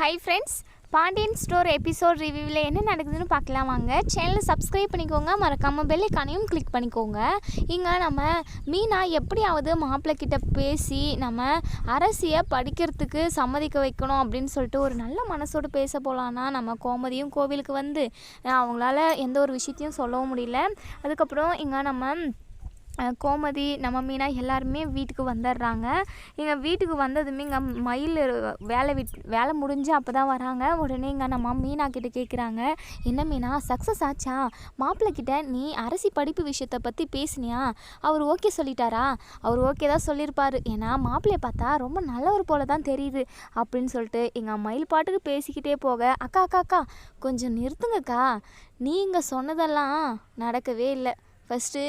Hi friends Pandian store episode ரிவ்யூவில் என்ன நடக்குதுன்னு பார்க்கலாம் வாங்க. சேனலை சப்ஸ்கிரைப் பண்ணிக்கோங்க. மறக்காமல் பெல்லைக்கானையும் கிளிக் பண்ணிக்கோங்க. இங்கே நம்ம மீனா எப்படியாவது மாப்பிள்ளை கிட்ட பேசி நம்ம அரசியை படிக்கிறதுக்கு சம்மதிக்க வைக்கணும் அப்படின்னு சொல்லிட்டு ஒரு நல்ல மனசோடு பேச போகலான்னா நம்ம கோமதியும் கோவிலுக்கு வந்து அவங்களால எந்த ஒரு விஷயத்தையும் சொல்லவும் முடியல. அதுக்கப்புறம் இங்கே நம்ம கோமதி நம்ம மீனா எல்லாருமே வீட்டுக்கு வந்துடுறாங்க இங்கே வீட்டுக்கு வந்ததுமே இங்கே மயில் வேலை விட் வேலை முடிஞ்சு அப்போ தான் வராங்க. உடனே இங்கே நம்ம மீனா கிட்டே கேட்குறாங்க என்ன மீனா சக்ஸஸ் ஆச்சா? மாப்பிள்ளை கிட்ட நீ அரசி படிப்பு விஷயத்தை பற்றி பேசுனியா? அவர் ஓகே சொல்லிட்டாரா? அவர் ஓகே தான் சொல்லியிருப்பார் ஏன்னா மாப்பிள்ளையை பார்த்தா ரொம்ப நல்லவர் போல தான் தெரியுது அப்படின்னு சொல்லிட்டு எங்கள் மயில் பாட்டுக்கு பேசிக்கிட்டே போக அக்கா அக்கா அக்கா கொஞ்சம் நிறுத்துங்கக்கா. நீங்கள் சொன்னதெல்லாம் நடக்கவே இல்லை. ஃபஸ்ட்டு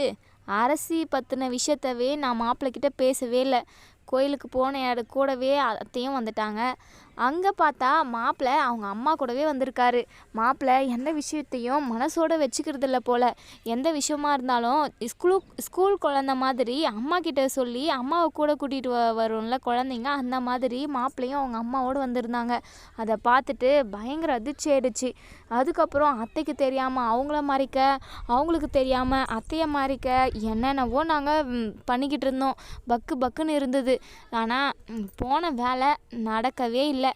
அரசி பற்றின விஷயத்தவே நான் மாப்பிள்ளைக்கிட்ட பேசவே இல்லை. கோயிலுக்கு போன இட கூடவே அத்தையும் வந்துட்டாங்க. அங்கே பார்த்தா மாப்பிள்ளை அவங்க அம்மா கூடவே வந்திருக்காரு. மாப்பிள்ளை எந்த விஷயத்தையும் மனசோட வச்சுக்கிறது இல்லை போல். எந்த விஷயமா இருந்தாலும் ஸ்கூலு ஸ்கூல் குழந்த மாதிரி அம்மா கிட்ட சொல்லி அம்மாவை கூட கூட்டிகிட்டு வ வரும்ல குழந்தைங்க அந்த மாதிரி மாப்பிள்ளையும் அவங்க அம்மாவோடு வந்திருந்தாங்க. அதை பார்த்துட்டு பயங்கர அதிர்ச்சி ஆயிடுச்சு. அதுக்கப்புறம் அத்தைக்கு தெரியாமல் அவங்கள மறைக்க அவங்களுக்கு தெரியாமல் அத்தையை மறைக்க என்னென்னவோ நாங்கள் பண்ணிக்கிட்டு இருந்தோம். பக்கு பக்குன்னு இருந்தது. ஆனால் போன வேலை நடக்கவே இல்லை. இல்லை.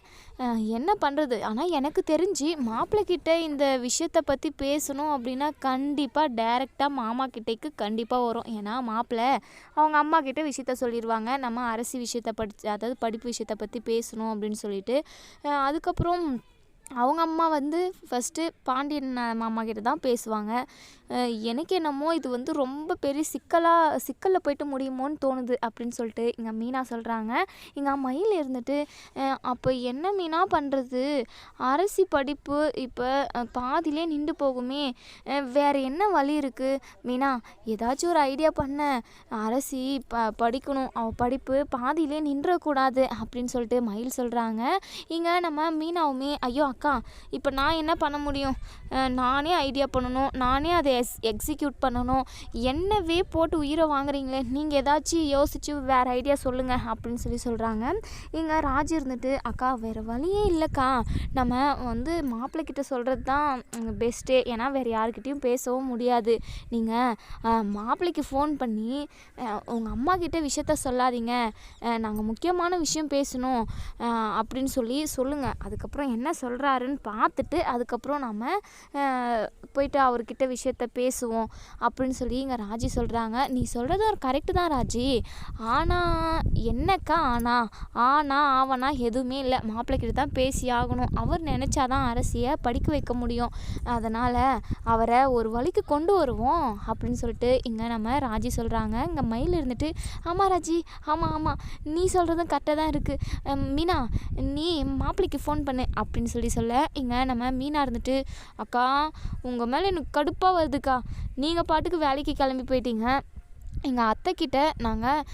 என்ன பண்ணுறது ஆனால் எனக்கு தெரிஞ்சு மாப்பிள்ளைக்கிட்ட இந்த விஷயத்தை பற்றி பேசணும் அப்படின்னா கண்டிப்பாக டைரெக்டாக மாமா கிட்டேக்கு கண்டிப்பாக வரும். ஏன்னா மாப்பிள்ளை அவங்க அம்மா கிட்டே விஷயத்த சொல்லிடுவாங்க நம்ம அரசு விஷயத்தை படிச்சு அதாவது படிப்பு விஷயத்தை பற்றி பேசணும் அப்படின்னு சொல்லிட்டு. அதுக்கப்புறம் அவங்க அம்மா வந்து ஃபஸ்ட்டு பாண்டியன் மாமா கிட்ட தான் பேசுவாங்க. எனக்கு என்னமோ இது வந்து ரொம்ப பெரிய சிக்கலாக சிக்கலில் போயிட்டு முடியுமோன்னு தோணுது அப்படின்னு சொல்லிட்டு இங்கே மீனா சொல்கிறாங்க இங்கே மயில் இருந்துட்டு அப்போ என்ன மீனா பண்ணுறது அரசி படிப்பு இப்போ பாதியிலே நின்று போகுமே. வேறு என்ன வழி இருக்குது மீனா ஏதாச்சும் ஒரு ஐடியா பண்ண. அரசி ப படிக்கணும். அவ படிப்பு பாதியிலே நின்றக்கூடாது அப்படின்னு சொல்லிட்டு மயில் சொல்கிறாங்க இங்கே நம்ம மீனாவுமே ஐயோ அக்கா இப்போ நான் என்ன பண்ண முடியும்? நானே ஐடியா பண்ணணும் நானே அதை எஸ் எக்ஸிக்யூட் பண்ணணும். என்னவே போட்டு உயிரை வாங்குறீங்களே நீங்கள் ஏதாச்சும் யோசிச்சு வேறு ஐடியா சொல்லுங்கள் அப்படின்னு சொல்லி சொல்கிறாங்க இங்கே ராஜ் இருந்துட்டு அக்கா வேறு வழியே இல்லைக்கா. நம்ம வந்து மாப்பிள்ளைக்கிட்ட சொல்கிறது தான் பெஸ்ட்டே ஏன்னா வேறு யாருக்கிட்டேயும் பேசவும் முடியாது. நீங்கள் மாப்பிள்ளைக்கு ஃபோன் பண்ணி உங்கள் அம்மா கிட்டே விஷயத்த சொல்லாதீங்க. நாங்கள் முக்கியமான விஷயம் பேசணும். அப்படின்னு சொல்லி சொல்லுங்கள் அதுக்கப்புறம் என்ன சொல்கிற சொல்கிறாருன்னு பார்த்துட்டு அதுக்கப்புறம் நம்ம போயிட்டு அவர்கிட்ட விஷயத்த பேசுவோம் அப்படின்னு சொல்லி இங்கே ராஜி சொல்கிறாங்க நீ சொல்கிறது ஒரு கரெக்டு தான் ராஜி. ஆனால் என்னக்கா ஆனா? ஆனா ஆவனா எதுவுமே இல்லை. மாப்பிள்ளைக்கிட்ட தான் பேசி ஆகணும். அவர் நினச்சாதான் அரசியை படிக்க வைக்க முடியும். அதனால் அவரை ஒரு வழிக்கு கொண்டு வருவோம் அப்படின்னு சொல்லிட்டு இங்கே நம்ம ராஜி சொல்கிறாங்க இங்கே மயில் இருந்துட்டு ஆமாம் ராஜி ஆமாம் ஆமாம் நீ சொல்கிறதும் கரெக்டாக தான் இருக்குது மீனா நீ மாப்பிள்ளைக்கு ஃபோன் பண்ணு அப்படின்னு சொல்லி சொல்ல இங்கே நம்ம மீனாக இருந்துட்டு அக்கா உங்கள் மேலே எனக்கு கடுப்பாக வருதுக்கா. நீங்கள் பாட்டுக்கு வேலைக்கு கிளம்பி போயிட்டீங்க. எங்கள் அத்தைக்கிட்ட நாங்கள்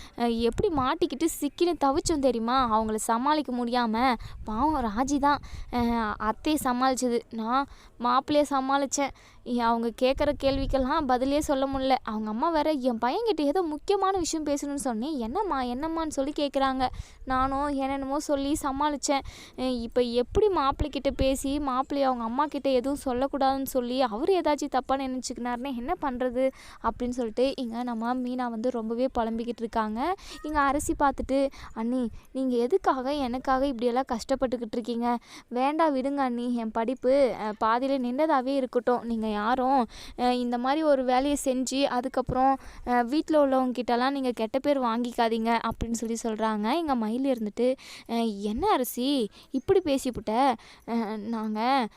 எப்படி மாட்டிக்கிட்டு சிக்கின்னு தவிச்சோம் தெரியுமா? அவங்கள சமாளிக்க முடியாமல் பாவம் ராஜி தான். அத்தையை சமாளித்தது நான் மாப்பிள்ளையை சமாளித்தேன் அவங்க கேட்குற கேள்விக்கெல்லாம் பதிலே சொல்ல முடியல. அவங்க அம்மா வேற என் பையன்கிட்ட ஏதோ முக்கியமான விஷயம் பேசணும்னு சொன்னேன். என்னம்மா என்னம்மான்னு சொல்லி கேட்குறாங்க நானும் என்னென்னமோ சொல்லி சமாளித்தேன் இப்போ எப்படி மாப்பிள்ளைக்கிட்ட பேசி மாப்பிள்ளை அவங்க அம்மா கிட்ட எதுவும் சொல்லக்கூடாதுன்னு சொல்லி அவர் ஏதாச்சும் தப்பாக நினச்சிக்கினாருன்னு என்ன பண்ணுறது அப்படின்னு சொல்லிட்டு இங்கே நம்ம மீனா வந்து ரொம்பவே புலம்பிக்கிட்டு இருக்காங்க. இங்கே அரிசி பார்த்துட்டு அண்ணி நீங்கள் எதுக்காக எனக்காக இப்படியெல்லாம் கஷ்டப்பட்டுக்கிட்டு இருக்கீங்க? வேண்டாம் விடுங்க அண்ணி. என் படிப்பு பாதியில் நின்றதாகவே இருக்கட்டும். நீங்கள் யாரும் இந்த மாதிரி ஒரு வேலையை செஞ்சு அதுக்கப்புறம் வீட்டில் உள்ளவங்க கிட்டலாம் நீங்கள் கெட்ட பேர் வாங்கிக்காதீங்க அப்படின்னு சொல்லி சொல்கிறாங்க எங்கள் மயில் இருந்துட்டு என்ன அரிசி இப்படி பேசிவிட்ட நாங்கள்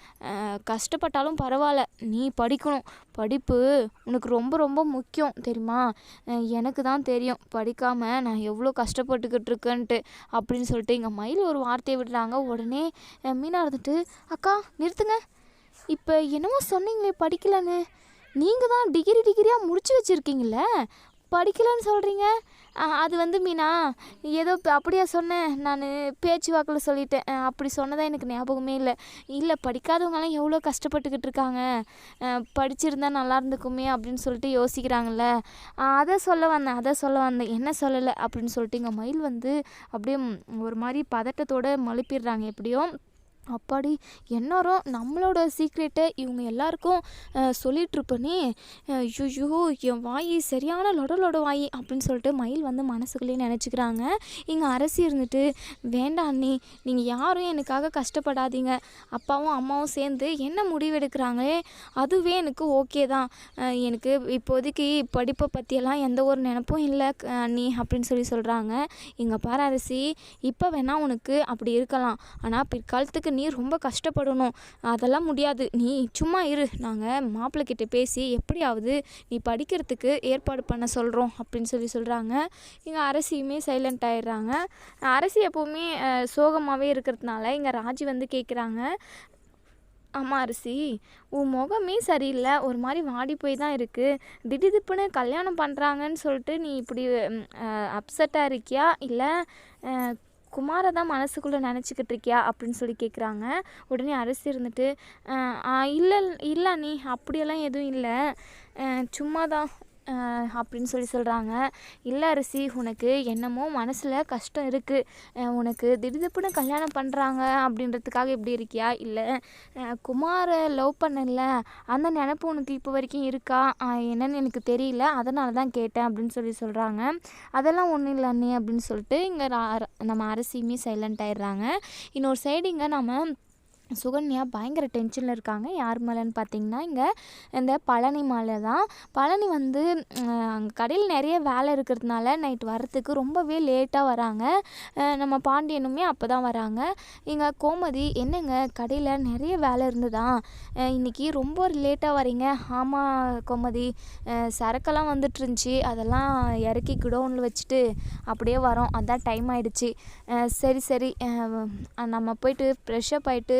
கஷ்டப்பட்டாலும் பரவாயில்ல நீ படிக்கணும். படிப்பு உனக்கு ரொம்ப ரொம்ப முக்கியம் தெரியுமா? எனக்கு தான் தெரியும். படிக்காமல் நான் எவ்வளோ கஷ்டப்பட்டுக்கிட்டு இருக்கேன்ட்டு அப்படின்னு சொல்லிட்டு எங்கள் மயில் ஒரு வார்த்தையை விடுறாங்க. உடனே அஹ் மீனா இருந்துட்டு அக்கா நிறுத்துங்க. இப்போ என்னமோ சொன்னீங்களே படிக்கலன்னு. நீங்கள் தான் டிகிரி டிகிரியாக முடிச்சு வச்சுருக்கீங்கள படிக்கலைன்னு சொல்கிறீங்க அது வந்து மீனா ஏதோ அப்படியா சொன்னேன். நான் பேச்சு வாக்கில் சொல்லிட்டேன் அப்படி சொன்னதாக எனக்கு ஞாபகமே இல்லை. இல்லை படிக்காதவங்கலாம் எவ்வளோ கஷ்டப்பட்டுக்கிட்டு இருக்காங்க. படிச்சிருந்தா நல்லா இருந்துக்குமே அப்படின்னு சொல்லிட்டு யோசிக்கிறாங்கல்ல. அதை சொல்ல வந்தேன் அதை சொல்ல வந்தேன். என்ன சொல்லலை அப்படின்னு சொல்லிட்டு எங்கள் மயில் வந்து அப்படியே ஒரு மாதிரி பதட்டத்தோடு மழுப்பிடுறாங்க. எப்படியோ அப்பாடி எந்நேரம் நம்மளோட சீக்ரெட்டை இவங்க எல்லாருக்கும் சொல்லிகிட்ருப்பனே ஐயோ என் வாய் சரியான லொட லொட வாய் அப்படின்னு சொல்லிட்டு மயில் வந்து மனசுக்குள்ளேயே நினச்சிக்கிறாங்க. இங்கே அரசி இருந்துட்டு வேண்டாம் அண்ணி நீங்கள் யாரும் எனக்காக கஷ்டப்படாதீங்க. அப்பாவும் அம்மாவும் சேர்ந்து என்ன முடிவெடுக்கிறாங்களே அதுவே எனக்கு ஓகே தான். எனக்கு இப்போதைக்கு படிப்பை பற்றியெல்லாம் எந்த ஒரு நினப்பும் இல்லை அண்ணி அப்படின்னு சொல்லி சொல்கிறாங்க இங்கே பாரு அரசி இப்போ வேணால் உனக்கு அப்படி இருக்கலாம். ஆனால் பிற்காலத்துக்கு நீ ரொம்ப கஷ்டப்படணும். அதெல்லாம் முடியாது. நீ சும்மா இரு. நாங்கள் மாப்பிள்ளைக்கிட்ட பேசி எப்படியாவது நீ படிக்கிறதுக்கு ஏற்பாடு பண்ண சொல்கிறோம் அப்படின்னு சொல்லி சொல்கிறாங்க இங்கே அரசியுமே சைலண்ட் ஆயிடுறாங்க. அரசி எப்போவுமே சோகமாகவே இருக்கிறதுனால இங்கே ராஜி வந்து கேட்குறாங்க ஆமாம் அரிசி உன் முகமே சரியில்லை. ஒரு மாதிரி வாடி போய் தான் இருக்குது திடீதிப்புன்னு கல்யாணம் பண்ணுறாங்கன்னு சொல்லிட்டு நீ இப்படி அப்செட்டாக இருக்கியா? இல்லை குமாரை தான் மனசுக்குள்ளே நினச்சிக்கிட்டு இருக்கியா அப்படின்னு சொல்லி கேட்குறாங்க உடனே அரசு இருந்துட்டு இல்லை இல்லை நீ அப்படியெல்லாம் எதுவும் இல்லை. சும்மா தான் அப்படின்னு சொல்லி சொல்கிறாங்க இல்லை அரிசி உனக்கு என்னமோ மனசில் கஷ்டம் இருக்குது உனக்கு திடீர்னு கல்யாணம் பண்ணுறாங்க அப்படின்றதுக்காக இப்படி இருக்கியா? இல்லை குமாரை லவ் பண்ணல. அந்த நினப்பு உனக்கு இப்போ வரைக்கும் இருக்கா? என்னன்னு எனக்கு தெரியல. அதனால தான் கேட்டேன் அப்படின்னு சொல்லி சொல்கிறாங்க அதெல்லாம் ஒன்றும் இல்லை அண்ணே அப்படின்னு சொல்லிட்டு இங்கே நம்ம அரசியுமே சைலண்ட் ஆயிடுறாங்க. இன்னொரு சைடு இங்கே நம்ம சுகன்யா பயங்கர டென்ஷனில் இருக்காங்க. யார் மேலேன்னு பார்த்தீங்கன்னா இங்கே இந்த பழனி மலை தான். பழனி வந்து அங்கே கடையில் நிறைய வேலை இருக்கிறதுனால நைட் வரத்துக்கு ரொம்பவே லேட்டாக வராங்க. நம்ம பாண்டியனுமே அப்போ தான் வராங்க. இங்கே கோமதி என்னங்க கடையில் நிறைய வேலை இருந்ததா? இன்றைக்கி இன்னைக்கு ரொம்ப லேட்டாக வரீங்க ஆமாம் கோமதி சரக்கெல்லாம் வந்துட்டு இருந்துச்சு அதெல்லாம் இறக்கி குடோனில் வச்சுட்டு அப்படியே வரோம். அதான் டைம் ஆயிடுச்சு. சரி சரி. நம்ம போயிட்டு ஃப்ரெஷ்ஷப் ஆகிட்டு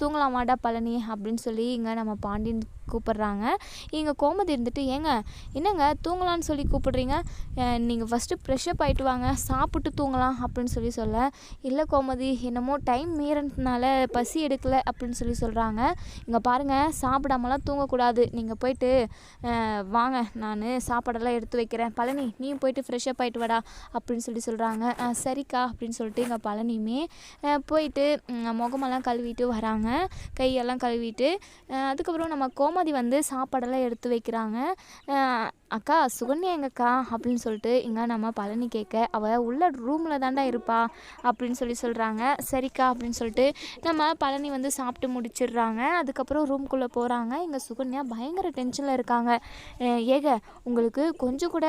தூங்கலாமாடா பழனி அப்படின்னு சொல்லி இங்கே நம்ம பாண்டியன் கூப்பிட்றாங்க. இங்கே கோமதி இருந்துட்டு ஏங்க என்னங்க தூங்கலான்னு சொல்லி கூப்பிடுறீங்க? நீங்கள் ஃபஸ்ட்டு ஃப்ரெஷ்ஷப் ஆகிட்டு வாங்க சாப்பிட்டு தூங்கலாம் அப்படின்னு சொல்லி சொல்ல. இல்லை கோமதி என்னமோ டைம் மீறினதுனால பசி எடுக்கலை அப்படின்னு சொல்லி சொல்கிறாங்க இங்கே பாருங்கள் சாப்பிடாமலாம் தூங்கக்கூடாது. நீங்கள் போயிட்டு வாங்க நான் சாப்பாடெல்லாம் எடுத்து வைக்கிறேன். பழனி நீயும் போயிட்டு ஃப்ரெஷ்ஷப் ஆகிட்டு வாடா அப்படின்னு சொல்லி சொல்கிறாங்க சரிக்கா அப்படின்னு சொல்லிட்டு இங்கே பழனியுமே போயிட்டு முகமெல்லாம் கழுவிட்டு வராங்க. கையெல்லாம் கழுவிட்டு அதுக்கப்புறம் நம்ம கோமதி வந்து சாப்பாடெல்லாம் எடுத்து வைக்கிறாங்க. அக்கா சுகன்யா எங்கக்கா? அப்படின்னு சொல்லிட்டு இங்கே நம்ம பழனி கேட்க அவள் உள்ள ரூமில் தாண்டா இருப்பா அப்படின்னு சொல்லி சொல்கிறாங்க சரிக்கா அப்படின்னு சொல்லிட்டு நம்ம பழனி வந்து சாப்பிட்டு முடிச்சிடுறாங்க. அதுக்கப்புறம் ரூம்குள்ளே போகிறாங்க இங்கே சுகன்யா பயங்கர டென்ஷனில் இருக்காங்க. ஏக உங்களுக்கு கொஞ்சம் கூட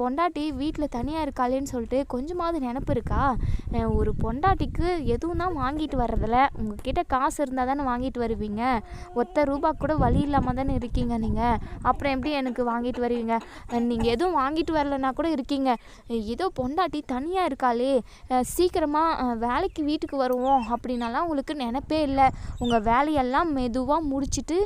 பொண்டாட்டி வீட்டில் தனியாக இருக்காளேன்னு சொல்லிட்டு கொஞ்சமாவது நினப்பு இருக்கா? ஒரு பொண்டாட்டிக்கு எதுவும் தான் வாங்கிட்டு வர்றதில்ல. உங்ககிட்ட காசு இருந்தால் தானே வாங்கிட்டு வருவீங்க. ஒத்த ரூபா கூட வழி இல்லாமல் தானே இருக்கீங்க நீங்கள் அப்புறம் எப்படி எனக்கு வாங்கிட்டு வருவீங்க? நீங்கள் எதுவும் வாங்கிட்டு வரலன்னா கூட இருக்கீங்க. ஏதோ பொண்டாட்டி தனியாக இருக்காளே. சீக்கிரமாக வேலைக்கு வீட்டுக்கு வருவோம் அப்படின்னாலாம் உங்களுக்கு நினப்பே இல்லை. உங்கள் வேலையெல்லாம் மெதுவாக முடிச்சுட்டு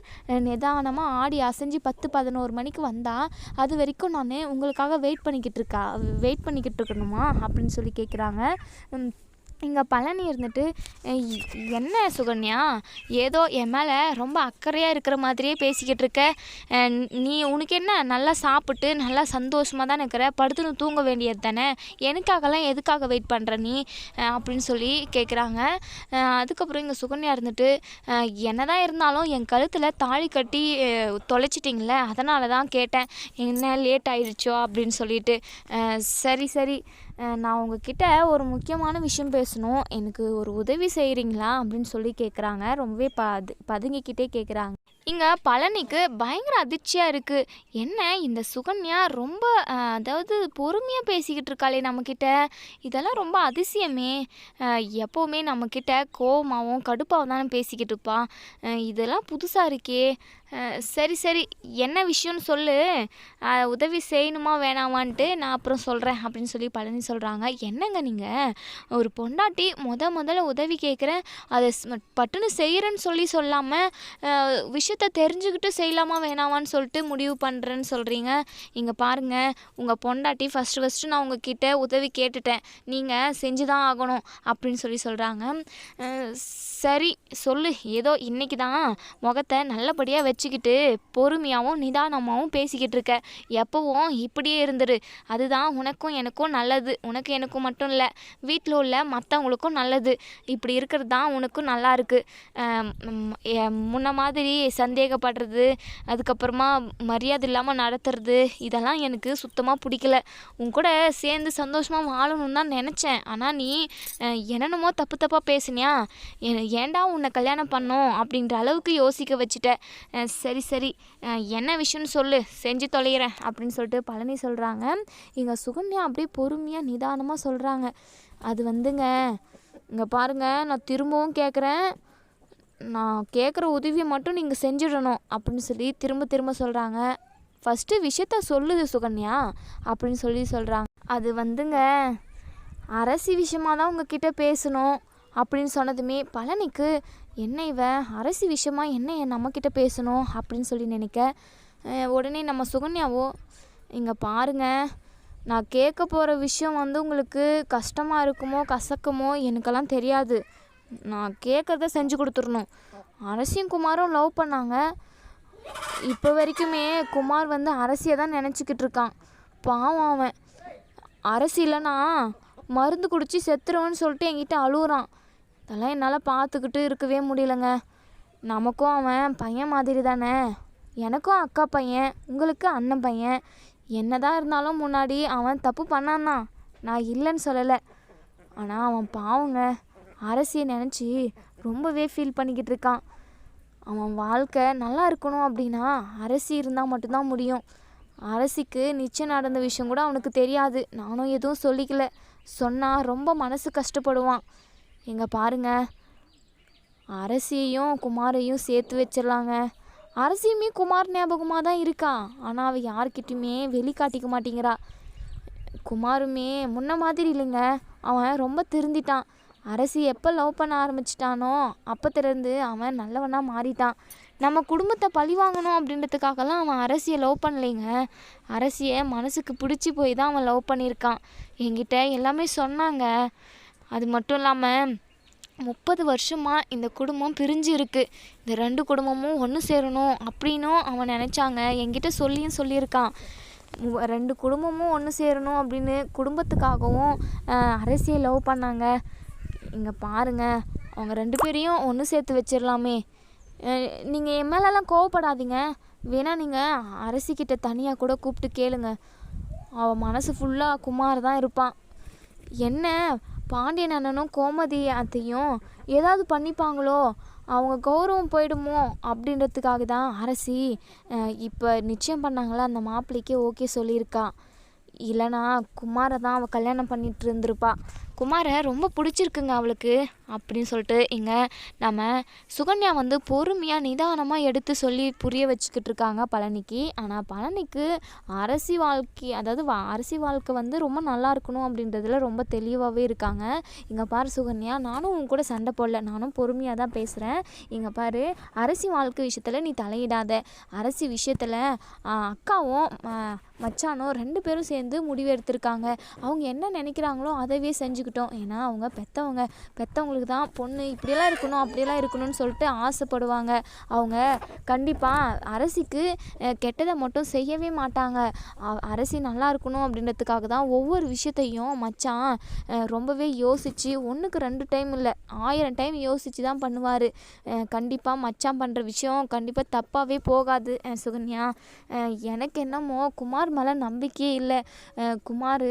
நிதானமாக ஆடி அசைஞ்சு பத்து பதினோரு மணிக்கு வந்தால் அது வரைக்கும் நான் உங்களுக்காக வெயிட் பண்ணிக்கிட்டு இருக்கா வெயிட் பண்ணிக்கிட்டு இருக்கணுமா அப்படின்னு சொல்லி கேட்குறாங்க இங்கே பழனி இருந்துட்டு என்ன சுகன்யா? ஏதோ என் மேலே ரொம்ப அக்கறையாக இருக்கிற மாதிரியே பேசிக்கிட்டு இருக்க. நீ உனக்கு என்ன? நல்லா சாப்பிட்டு நல்லா சந்தோஷமாக தானே இருக்கிற? படுத்துன்னு தூங்க வேண்டியது தானே? எனக்காகலாம் எதுக்காக வெயிட் பண்ணுற நீ? அப்படின்னு சொல்லி கேட்குறாங்க அதுக்கப்புறம் இங்கே சுகன்யா இருந்துட்டு என்ன தான் இருந்தாலும் என் கழுத்தில் தாலி கட்டி தொலைச்சிட்டிங்களே? அதனால தான் கேட்டேன். என்ன லேட் ஆயிடுச்சோ அப்படின்னு சொல்லிட்டு சரி சரி. நான் உங்ககிட்ட ஒரு முக்கியமான விஷயம் பேசணும். எனக்கு ஒரு உதவி செய்கிறீங்களா அப்படின்னு சொல்லி கேட்குறாங்க ரொம்பவே பது பதுங்கிக்கிட்டே கேட்குறாங்க இங்கே பழனிக்கு பயங்கர அதிர்ச்சியாக இருக்குது என்ன இந்த சுகன்யா ரொம்ப அதாவது பொறுமையாக பேசிக்கிட்டு இருக்காளே நம்மக்கிட்ட இதெல்லாம் ரொம்ப அதிசயமே. எப்போவுமே நம்மக்கிட்ட கோவமாகவும் கடுப்பாகவும் தானே பேசிக்கிட்டு இருப்பான் இதெல்லாம் புதுசாக இருக்கே. சரி சரி. என்ன விஷயம்னு சொல்லு. உதவி செய்யணுமா வேணாமான்ட்டு நான் அப்புறம் சொல்கிறேன் அப்படின்னு சொல்லி பழனி சொல்கிறாங்க என்னங்க நீங்கள் ஒரு பொண்டாட்டி முத முதல்ல உதவி கேட்குறேன் அதை பட்டுன்னு செய்கிறேன்னு சொல்லி சொல்லாமல் விஷயத்த தெரிஞ்சுக்கிட்டு செய்யலாமா வேணாமான்னு சொல்லிட்டு முடிவு பண்ணுறேன்னு சொல்கிறீங்க இங்கே பாருங்கள் உங்கள் பொண்டாட்டி ஃபஸ்ட்டு ஃபஸ்ட்டு நான் உங்ககிட்ட உதவி கேட்டுட்டேன். நீங்கள் செஞ்சு தான் ஆகணும் அப்படின்னு சொல்லி சொல்கிறாங்க சரி சொல்லு. ஏதோ இன்றைக்கி தான் முகத்தை நல்லபடியாக வச்சு வச்சுக்கிட்டு பொறுமையாகவும் நிதானமாகவும் பேசிக்கிட்டு இருக்க. எப்பவும் இப்படியே இருந்துரு. அதுதான் உனக்கும் எனக்கும் நல்லது. உனக்கு எனக்கும் மட்டும் இல்லை. வீட்டில் உள்ள மற்றவங்களுக்கும் நல்லது. இப்படி இருக்கிறது தான் உனக்கும் நல்லா இருக்குது முன்ன மாதிரி சந்தேகப்படுறது அதுக்கப்புறமா மரியாதை இல்லாமல் நடத்துறது இதெல்லாம் எனக்கு சுத்தமாக பிடிக்கல. உன் கூட சேர்ந்து சந்தோஷமாக வாழணும்னு தான் நினச்சேன். ஆனால் நீ என்னென்னமோ தப்பு தப்பாக பேசுனியா? ஏ- ஏன்டா உன்னை கல்யாணம் பண்ணோம்? அப்படின்ற அளவுக்கு யோசிக்க வச்சுட்ட. சரி சரி. என்ன விஷயம்னு சொல்லு. செஞ்சு தொலைகிறேன் அப்படின்னு சொல்லிட்டு பழனி சொல்கிறாங்க இங்கே சுகன்யா அப்படியே பொறுமையாக நிதானமாக சொல்கிறாங்க அது வந்துங்க இங்கே பாருங்க நான் திரும்பவும் கேட்குறேன் நான் கேட்குற உதவியை மட்டும் நீங்கள் செஞ்சிடணும் அப்படின்னு சொல்லி திரும்ப திரும்ப சொல்கிறாங்க ஃபஸ்ட்டு விஷயத்த சொல்லுது சுகன்யா அப்படின்னு சொல்லி சொல்கிறாங்க அது வந்துங்க அரசி விஷயமா தான் உங்ககிட்ட பேசணும் அப்படின்னு சொன்னதுமே பழனிக்கு என்ன இவன் அரசி விஷயமா என்ன என் நம்மக்கிட்ட பேசணும் அப்படின்னு சொல்லி நினைக்க? உடனே நம்ம சுகன்யாவோ இங்கே பாருங்க. நான் கேட்க போகிற விஷயம் வந்து உங்களுக்கு கஷ்டமாக இருக்குமோ கசக்குமோ எனக்கெல்லாம் தெரியாது. நான் கேட்குறத செஞ்சு கொடுத்துடணும். அரசியும் குமாரும் லவ் பண்ணாங்க. இப்போ வரைக்குமே குமார் வந்து அரசியை தான் நினச்சிக்கிட்டு இருக்கான். பாவம் அவன். அரசி இல்லைனா மருந்து குடிச்சு செத்துருவன்னு சொல்லிட்டு என்கிட்ட அழுகுறான் இதெல்லாம் என்னால் பார்த்துக்கிட்டு இருக்கவே முடியலங்க. நமக்கும் அவன் பையன் மாதிரி தானே எனக்கும் அக்கா பையன் உங்களுக்கு அண்ணன் பையன். என்னதான் இருந்தாலும் முன்னாடி அவன் தப்பு பண்ணான்னா நான் இல்லைன்னு சொல்லலை. ஆனால் அவன் பாவங்க அரசியை நினச்சி ரொம்பவே ஃபீல் பண்ணிக்கிட்டு இருக்கான். அவன் வாழ்க்கை நல்லா இருக்கணும் அப்படின்னா அரசி இருந்தால் மட்டும்தான் முடியும். அரசிக்கு நிச்சயம் நடந்த விஷயம் கூட அவனுக்கு தெரியாது. நானும் எதுவும் சொல்லிக்கல. சொன்னால் ரொம்ப மனசு கஷ்டப்படுவான். இங்கே பாருங்க. அரசியையும் குமாரையும் சேர்த்து வச்சிடலாங்க. அரசியுமே குமார் ஞாபகமாக தான் இருக்கா? ஆனால் அவள் யார்கிட்டையுமே வெளிக்காட்டிக்க மாட்டேங்கிறா. குமாருமே முன்ன மாதிரி இல்லைங்க. அவன் ரொம்ப திருந்திட்டான். அரசி எப்போ லவ் பண்ண ஆரம்பிச்சிட்டானோ அப்போத்திலேருந்து அவன் நல்லவனாக மாறிட்டான். நம்ம குடும்பத்தை பழி வாங்கணும் அப்படின்றதுக்காகலாம் அவன் அரசியை லவ் பண்ணலைங்க. அரசியை மனசுக்கு பிடிச்சி போய் தான் அவன் லவ் பண்ணியிருக்கான். என்கிட்ட எல்லாமே சொன்னாங்க. அது மட்டும் இல்லாமல் முப்பது வருஷமாக இந்த குடும்பம் பிரிஞ்சு இருக்குது இந்த ரெண்டு குடும்பமும் ஒன்று சேரணும் அப்படின்னும் அவன் நினச்சாங்க. என்கிட்ட சொல்லியும் சொல்லியிருக்கான். ரெண்டு குடும்பமும் ஒன்று சேரணும் அப்படின்னு குடும்பத்துக்காகவும் அரசியல் அரசியை லவ் பண்ணாங்க. இங்கே பாருங்கள் அவங்க ரெண்டு பேரையும் ஒன்று சேர்த்து வச்சிடலாமே நீங்கள் என் மேலெல்லாம் கோவப்படாதீங்க. வேணால் நீங்கள் அரசிக்கிட்ட தனியாக கூட கூப்பிட்டு கேளுங்க. அவன் மனசு ஃபுல்லாக குமார் தான் இருப்பான். என்ன? பாண்டியன் அண்ணனும் கோமதி அத்தையும் ஏதாவது பண்ணிப்பாங்களோ அவங்க கௌரவம் போயிடுமோ அப்படின்றதுக்காக தான் அரசி இப்போ நிச்சயம் பண்ணாங்களா? அந்த மாப்பிள்ளைக்கு ஓகே சொல்லியிருக்கா. இல்லைனா குமாரை தான் அவள் கல்யாணம் பண்ணிட்டு இருந்திருப்பா. குமாரை ரொம்ப பிடிச்சிருக்குங்க அவளுக்கு அப்படின்னு சொல்லிட்டு இங்கே நம்ம சுகன்யா வந்து பொறுமையாக நிதானமாக எடுத்து சொல்லி புரிய வச்சுக்கிட்டு இருக்காங்க பழனிக்கு. ஆனால் பழனிக்கு அரசி வாழ்க்கை அதாவது வா அரசி வாழ்க்கை வந்து ரொம்ப நல்லா இருக்கணும் அப்படின்றதுல ரொம்ப தெளிவாகவே இருக்காங்க. இங்கே பாரு சுகன்யா நானும் உன் கூட சண்டை போடல நானும் பொறுமையாக தான் பேசுகிறேன் இங்கே பாரு அரசி வாழ்க்கை விஷயத்தில் நீ தலையிடாத. அரசி விஷயத்தில் அக்காவும் ஆ, மச்சானும் ரெண்டு பேரும் சேர்ந்து முடிவு எடுத்திருக்காங்க. அவங்க என்ன நினைக்கிறாங்களோ அதவே புரிஞ்சுக்கிட்டோம். ஏன்னா அவங்க பெற்றவங்க பெற்றவங்களுக்கு தான் பொண்ணு இப்படியெல்லாம் இருக்கணும் அப்படியெல்லாம் இருக்கணும்னு சொல்லிட்டு ஆசைப்படுவாங்க. அவங்க கண்டிப்பாக அரசிக்கு கெட்டதை மட்டும் செய்யவே மாட்டாங்க. அரசி நல்லா இருக்கணும் அப்படின்றதுக்காக தான் ஒவ்வொரு விஷயத்தையும் மச்சான் ரொம்பவே யோசித்து ஒன்றுக்கு ரெண்டு டைம் இல்லை ஆயிரம் டைம் யோசித்து தான் பண்ணுவார். கண்டிப்பாக மச்சான் பண்ணுற விஷயம் கண்டிப்பாக தப்பாகவே போகாது சுகன்யா. எனக்கு என்னமோ குமார் மேலே நம்பிக்கையே இல்லை. குமார்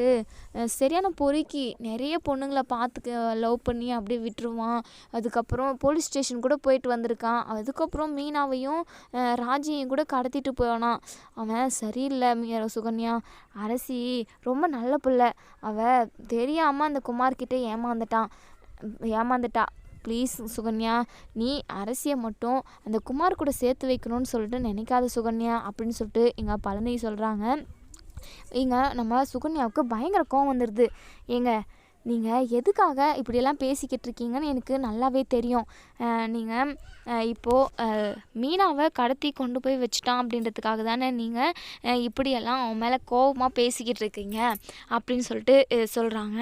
சரியான பொறுக்கி நிறைய பொண்ணுங்களை பார்த்து லவ் பண்ணி அப்படியே விட்டுருவான். அதுக்கப்புறம் போலீஸ் ஸ்டேஷன் கூட போயிட்டு வந்திருக்கான். அதுக்கப்புறம் மீனாவையும் ராஜியையும் கூட கடத்திட்டு போனான். அவன் சரியில்லை மீ- சுகன்யா. அரசி ரொம்ப நல்ல பிள்ளை. அவள் தெரியாமல் அந்த குமார்கிட்ட ஏமாந்துட்டான். ஏமாந்துட்டா. ப்ளீஸ் சுகன்யா நீ அரசியை மட்டும் அந்த குமார் கூட சேர்த்து வைக்கணும்னு சொல்லிட்டு நினைக்காத சுகன்யா அப்படின்னு சொல்லிட்டு எங்கள் பழனி சொல்கிறாங்க இங்கே நம்ம சுகன்யாவுக்கு பயங்கர கோவம் வந்துடுது ஏங்க நீங்கள் எதுக்காக இப்படியெல்லாம் பேசிக்கிட்டு இருக்கீங்கன்னு எனக்கு நல்லாவே தெரியும். நீங்கள் இப்போது மீனாவை கடத்தி கொண்டு போய் வச்சுட்டான் அப்படின்றதுக்காக தானே நீங்கள் இப்படியெல்லாம் அவன் மேலே கோபமாக பேசிக்கிட்டு இருக்கீங்க அப்படின்னு சொல்லிட்டு சொல்கிறாங்க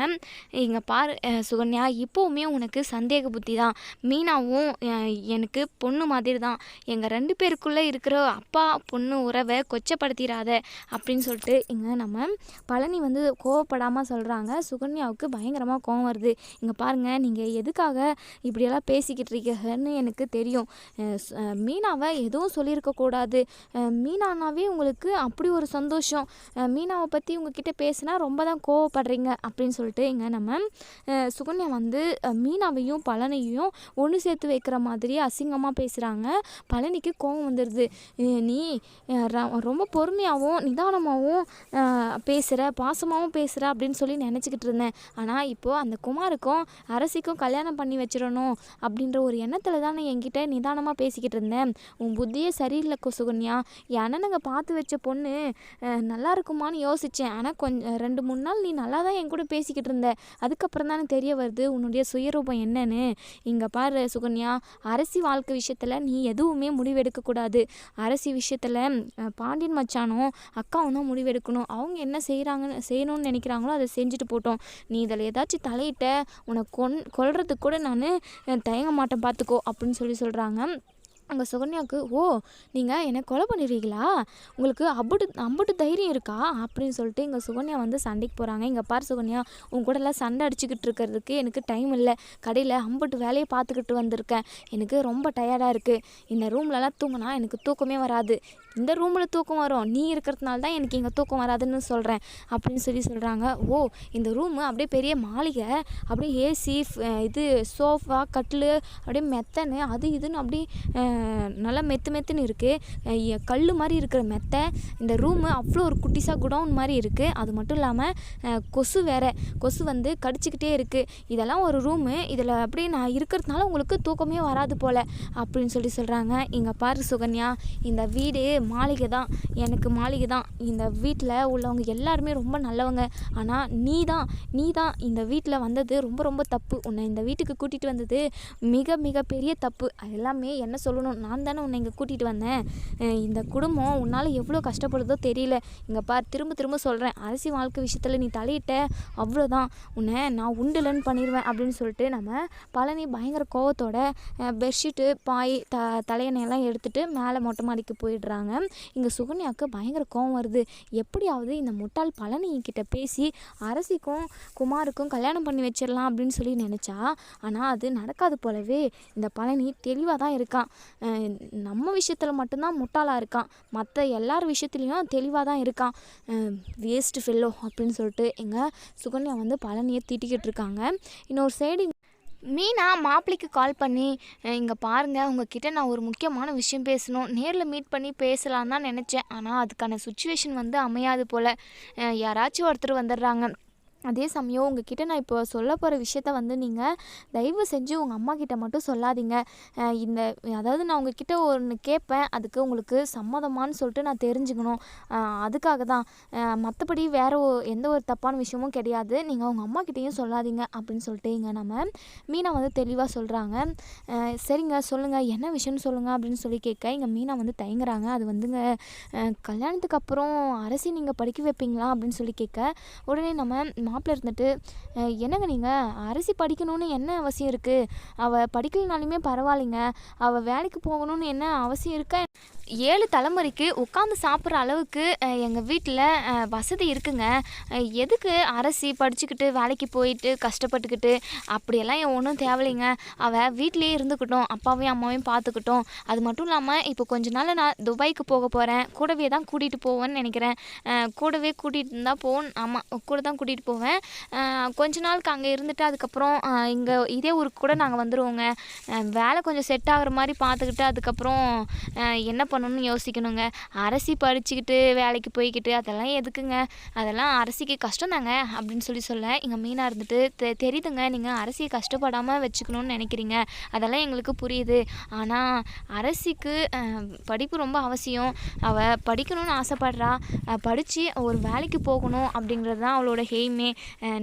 இங்கே பாரு சுகன்யா இப்போவுமே உனக்கு சந்தேக புத்தி தான். மீனாவும் எனக்கு பொண்ணு மாதிரி தான் எங்கள் ரெண்டு பேருக்குள்ளே இருக்கிற அப்பா பொண்ணு உறவை கொச்சப்படுத்திடாத அப்படின்னு சொல்லிட்டு இங்கே நம்ம பழனி வந்து கோவப்படாமல் சொல்கிறாங்க சுகன்யாவுக்கு பயங்கரமாக கோவம் வருது. இங்கே பாருங்கள் நீங்கள் எதுக்காக இப்படியெல்லாம் பேசிக்கிட்டு இருக்கீங்கன்னு எனக்கு தெரியும். மீனாவை எதுவும் சொல்லியிருக்கக்கூடாது மீனானாவே உங்களுக்கு அப்படி ஒரு சந்தோஷம். மீனாவை பற்றி உங்ககிட்ட பேசினா ரொம்ப தான் கோவப்படுறீங்க அப்படின்னு சொல்லிட்டு இங்கே நம்ம சுகன்யா வந்து மீனாவையும் பழனியையும் ஒன்று சேர்த்து வைக்கிற மாதிரி அசிங்கமாக பேசுகிறாங்க பழனிக்கு கோவம் வந்துடுது நீ ர- ரொம்ப பொறுமையாகவும் நிதானமாகவும் பேசுகிற பாசமாகவும் பேசுகிற அப்படின்னு சொல்லி நினச்சிக்கிட்டு இருந்தேன். ஆனால் இப்போது அந்த குமாருக்கும் அரசிக்கும் கல்யாணம் பண்ணி வச்சிடணும் அப்படின்ற ஒரு எண்ணத்தில் தானே என்கிட்ட நிதானமாக பேசிக்கிட்டு இருந்தேன். உன் புத்தியே சரியில்லை சுகன்யா என் அண்ணனுங்க பார்த்து வச்ச பொண்ணு நல்லா இருக்குமான்னு யோசித்தேன் ஆனால் கொஞ்சம் ரெண்டு மூணு நாள் நீ நல்லா தான் என் கூட பேசிக்கிட்டு இருந்த. அதுக்கப்புறம் தானே தெரிய வருது உன்னுடைய சுயரூபம் என்னன்னு. இங்கே பாரு சுகன்யா அரசி வாழ்க்கை விஷயத்தில் நீ எதுவுமே முடிவெடுக்கக்கூடாது அரசி விஷயத்தில் பாண்டியன் மச்சானும் அக்காவும் தான் முடிவெடுக்கணும். அவங்க என்ன செய்கிறாங்கன்னு செய்யணும்னு நினைக்கிறாங்களோ அதை செஞ்சுட்டு போட்டோம். நீ இதில் ஏதாச்சும் தலையிட்ட உன்னை கொன் கொல்றதுக்கு கூட நான் தயங்க மாட்டேன் பார்த்துக்கோ அப்படின்னு சொல்லி சொல்கிறாங்க அங்கே சுகன்யாவுக்கு ஓ நீங்கள் என்னை கொலை பண்ணிடுவீங்களா உங்களுக்கு அம்புட்டு அம்புட்டு தைரியம் இருக்கா? அப்படின்னு சொல்லிட்டு இங்கே சுகன்யா வந்து சண்டைக்கு போகிறாங்க இங்கே பார் சுகன்யா உன் எல்லாம் சண்டை அடிச்சுக்கிட்டு இருக்கிறதுக்கு எனக்கு டைம் இல்லை. கடையில் அம்புட்டு வேலையை பார்த்துக்கிட்டு வந்திருக்கேன். எனக்கு ரொம்ப டயர்டாக இருக்குது இந்த ரூம்லலாம் தூங்கினா எனக்கு தூக்கமே வராது. இந்த ரூமில் தூக்கம் வரும். நீ இருக்கிறதுனால தான் எனக்கு இங்கே தூக்கம் வராதுன்னு சொல்கிறேன் அப்படின்னு சொல்லி சொல்கிறாங்க ஓ இந்த ரூமு அப்படியே பெரிய மாளிகை. அப்படியே ஏசி இது சோஃபா கட்டில் அப்படியே மெத்தனு அது இதுன்னு அப்படியே நல்லா மெத்து மெத்துன்னு இருக்குது கல் மாதிரி இருக்கிற மெத்தை. இந்த ரூமு அவ்வளோ ஒரு குட்டிஸாக குடவுன் மாதிரி இருக்குது அது மட்டும் இல்லாமல் கொசு வேற. கொசு வந்து கடிச்சிக்கிட்டே இருக்குது இதெல்லாம் ஒரு ரூமு இதில் அப்படியே நான் இருக்கிறதுனால உங்களுக்கு தூக்கமே வராது போல். அப்படின்னு சொல்லி சொல்கிறாங்க இங்கே பாரு சுகன்யா இந்த வீடு மாளிகை தான் எனக்கு மாளிகை தான். இந்த வீட்டில் உள்ளவங்க எல்லாருமே ரொம்ப நல்லவங்க. ஆனால் நீ தான் நீ தான் இந்த வீட்டில் வந்தது ரொம்ப ரொம்ப தப்பு. உன்னை இந்த வீட்டுக்கு கூட்டிகிட்டு வந்தது மிக மிக பெரிய தப்பு. அது எல்லாமே என்ன சொல்லணும்? நான் தானே உன்னை இங்கே கூட்டிகிட்டு வந்தேன். இந்த குடும்பம் உன்னால் எவ்வளோ கஷ்டப்படுதோ தெரியல. இங்கே பார் திரும்ப திரும்ப சொல்கிறேன் அரசி வாழ்க்கை விஷயத்தில் நீ தலையிட்ட அவ்வளோதான் உன்னை நான் உண்டுலன்னு பண்ணிடுவேன் அப்படின்னு சொல்லிட்டு நம்ம பழனி பயங்கர கோவத்தோட பெட்ஷீட்டு பாய் த தலையணையெல்லாம் எடுத்துகிட்டு மேலே மொட்டை மாடிக்கு போயிடுறாங்க. இங்கே சுகன்யாவுக்கு பயங்கர கோவம் வருது. எப்படியாவது இந்த முட்டாள் பழனி கிட்ட பேசி அரசிக்கும் குமாருக்கும் கல்யாணம் பண்ணி வச்சிடலாம் அப்படின்னு சொல்லி நினச்சா ஆனால் அது நடக்காது போலவே. இந்த பழனி தெளிவாக தான் இருக்கான் நம்ம விஷயத்தில் மட்டும்தான் முட்டாளாக இருக்கான் மற்ற எல்லார் விஷயத்துலேயும் தெளிவாக தான் இருக்கான் வேஸ்ட் ஃபெல்லோ அப்படின்னு சொல்லிட்டு எங்கள் சுகன்யா வந்து பழனியை திட்டிக்கிட்டு இருக்காங்க. இன்னொரு சைடு மீனா மாப்பிள்ளைக்கு கால் பண்ணி இங்கே பாருங்கள் உங்ககிட்ட நான் ஒரு முக்கியமான விஷயம் பேசணும். நேரில் மீட் பண்ணி பேசலான்னு தான் நினச்சேன். ஆனால் அதுக்கான சுச்சுவேஷன் வந்து அமையாது போல். யாராச்சும் ஒருத்தர் வந்துடுறாங்க. அதே சமயம் உங்ககிட்ட நான் இப்போ சொல்ல போகிற விஷயத்த வந்து நீங்கள் தயவு செஞ்சு உங்கள் அம்மா கிட்ட மட்டும் சொல்லாதீங்க. இந்த அதாவது நான் உங்ககிட்ட ஒன்று கேட்பேன் அதுக்கு உங்களுக்கு சம்மதமான்னு சொல்லிட்டு நான் தெரிஞ்சுக்கணும். அதுக்காக தான். மற்றபடி வேறு எந்த ஒரு தப்பான விஷயமும் கிடையாது. நீங்கள் உங்கள் அம்மா கிட்டேயும் சொல்லாதீங்க அப்படின்னு சொல்லிட்டு இங்கே நம்ம. மீனா வந்து தெளிவாக சொல்கிறாங்க சரிங்க சொல்லுங்கள் என்ன விஷயம்னு சொல்லுங்கள் அப்படின்னு சொல்லி கேட்க இங்கே மீனா வந்து தயங்குறாங்க. அது வந்துங்க கல்யாணத்துக்கு அப்புறம் அரசி நீங்கள் படிக்க வைப்பீங்களா அப்படின்னு சொல்லி கேட்க உடனே நம்ம மாப்பிள்ளை இருந்துட்டு என்னங்க நீங்கள் அரசி படிக்கணும்னு என்ன அவசியம் இருக்குது அவள் படிக்கலனாலுமே பரவாயில்லைங்க. அவள் வேலைக்கு போகணும்னு என்ன அவசியம் இருக்கா? ஏழு தலைமுறைக்கு உட்காந்து சாப்பிட்ற அளவுக்கு எங்கள் வீட்டில் வசதி இருக்குங்க. எதுக்கு அரசி படிச்சுக்கிட்டு வேலைக்கு போயிட்டு கஷ்டப்பட்டுக்கிட்டு அப்படியெல்லாம் ஒன்றும் தேவையில்லைங்க. அவள் வீட்டிலேயே இருந்துக்கிட்டோம் அப்பாவையும் அம்மாவையும் பார்த்துக்கிட்டோம் அது மட்டும் இல்லாமல் இப்போ கொஞ்ச நாள் நான் துபாய்க்கு போக போகிறேன் கூடவே தான் கூட்டிகிட்டு போவேன்னு நினைக்கிறேன். கூடவே கூட்டிகிட்டு இருந்தால் போவோம் ஆமாம் கூட தான் கூட்டிகிட்டு போவேன். கொஞ்ச நாளுக்கு அங்கே இருந்துட்டு அதுக்கப்புறம் இங்கே இதே ஊருக்கு கூட நாங்கள் வந்துடுவோங்க வேலை கொஞ்சம் செட் ஆகுற மாதிரி பார்த்துக்கிட்டு அதுக்கப்புறம் என்ன பண்ண பண்ணணும்னு யோசிக்கணுங்க. அரசி படிச்சுக்கிட்டு வேலைக்கு போய்க்கிட்டு அதெல்லாம் எதுக்குங்க? அதெல்லாம் அரசிக்கு கஷ்டம் தாங்க அப்படின்னு சொல்லி சொல்ல எங்கள் மீனாக இருந்துட்டு தெ தெரியுதுங்க. நீங்கள் அரசியை கஷ்டப்படாமல் வச்சுக்கணும்னு நினைக்கிறீங்க. அதெல்லாம் எங்களுக்கு புரியுது. ஆனால் அரசிக்கு படிப்பு ரொம்ப அவசியம். அவள் படிக்கணும்னு ஆசைப்படுறா. படித்து ஒரு வேலைக்கு போகணும் அப்படிங்கிறது தான் அவளோட ஹெய்மே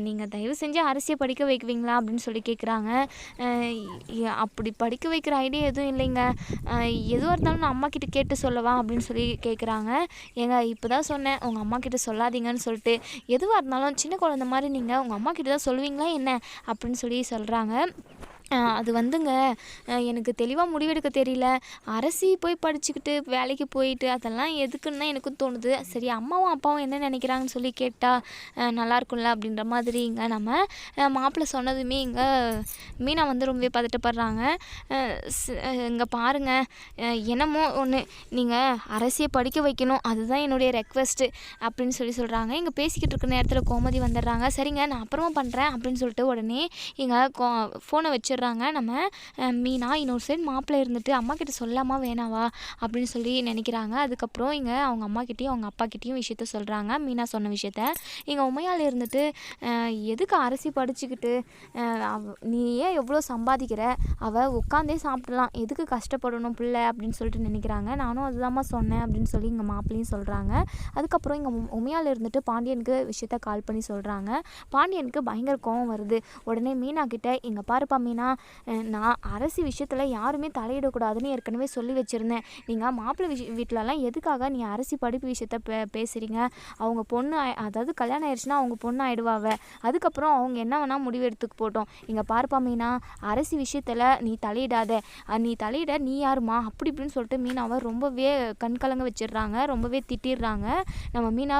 நீங்கள் தயவு செஞ்சு அரசியை படிக்க வைக்குவீங்களா அப்படின்னு சொல்லி கேட்குறாங்க அப்படி படிக்க வைக்கிற ஐடியா எதுவும் இல்லைங்க. எதுவாக இருந்தாலும் நான் அம்மா கிட்ட கேட்டு சொல்லவா அப்படின்னு சொல்லி கேட்குறாங்க ஏங்க இப்போ தான் சொன்னேன். உங்கள் அம்மா கிட்ட சொல்லாதீங்கன்னு சொல்லிட்டு எதுவாக இருந்தாலும் சின்ன குழந்த மாதிரி நீங்கள் உங்கள் அம்மா கிட்ட தான் சொல்லுவீங்களா என்ன? அப்படின்னு சொல்லி சொல்கிறாங்க அது வந்துங்க. எனக்கு தெளிவாக முடிவெடுக்க தெரியல. அரசி போய் படிச்சுக்கிட்டு வேலைக்கு போயிட்டு அதெல்லாம் எதுக்குன்னு தான் எனக்கும் தோணுது. சரி அம்மாவும் அப்பாவும் என்ன நினைக்கிறாங்கன்னு சொல்லி கேட்டால் நல்லாயிருக்கும்ல அப்படின்ற மாதிரி இங்கே நம்ம மாப்பிள்ளை சொன்னதுமே இங்கே மீனா வந்து ரொம்பவே பதட்டப்படுறாங்க. இங்கே பாருங்கள் என்னமோ ஒன்று நீங்கள் அரசியை படிக்க வைக்கணும். அதுதான் என்னுடைய ரெக்வெஸ்ட்டு அப்படின்னு சொல்லி சொல்கிறாங்க இங்கே பேசிக்கிட்டு இருக்க நேரத்தில் கோமதி வந்துடுறாங்க. சரிங்க நான் அப்புறமா பண்ணுறேன் அப்படின்னு சொல்லிட்டு உடனே இங்கே கோ ஃபோனை போயிடுறாங்க நம்ம மீனா இன்னொரு சைடு மாப்பிள்ளை இருந்துட்டு அம்மா கிட்ட சொல்லாமா வேணாவா? அப்படின்னு சொல்லி நினைக்கிறாங்க. அதுக்கப்புறம் இங்கே அவங்க அம்மா கிட்டேயும் அவங்க அப்பா கிட்டேயும் விஷயத்த சொல்கிறாங்க மீனா சொன்ன விஷயத்த. இங்கே உமையால் இருந்துட்டு எதுக்கு அரசி படிச்சுக்கிட்டு அவ நீ ஏன் எவ்வளோ சம்பாதிக்கிற? அவள் உட்காந்தே சாப்பிடலாம். எதுக்கு கஷ்டப்படணும் பிள்ளை? அப்படின்னு சொல்லிட்டு நினைக்கிறாங்க. நானும் அதுதாம்மா சொன்னேன். அப்படின்னு சொல்லி இங்கே மாப்பிள்ளையும் சொல்கிறாங்க அதுக்கப்புறம் இங்கே உமையால் இருந்துட்டு பாண்டியனுக்கு விஷயத்த கால் பண்ணி சொல்கிறாங்க பாண்டியனுக்கு பயங்கர கோவம் வருது. உடனே மீனா கிட்ட இங்கே பாருப்பா மீனா நான் அரசு விஷயத்தில் யாருமே தலையிடக்கூடாதுன்னு ஏற்கனவே சொல்லி வச்சுருந்தேன். நீங்கள் மாப்பிள்ளை விஷய வீட்டிலலாம் எதுக்காக நீ அரசி படிப்பு விஷயத்த பே பேசுகிறீங்க அவங்க பொண்ணு ஆயி- அதாவது கல்யாணம் ஆயிடுச்சுன்னா அவங்க பொண்ணு ஆயிடுவாவ. அதுக்கப்புறம் அவங்க என்ன வேணால் முடிவு எடுத்துக்க போட்டோம். இங்கே பார்ப்பா மீனா அரசி விஷயத்தில் நீ தலையிடாத. நீ தலையிட நீ யாருமா அப்படி இப்படின்னு சொல்லிட்டு மீனாவை ரொம்பவே கண்கலங்க வச்சிடுறாங்க. ரொம்பவே திட்டிடுறாங்க. நம்ம மீனா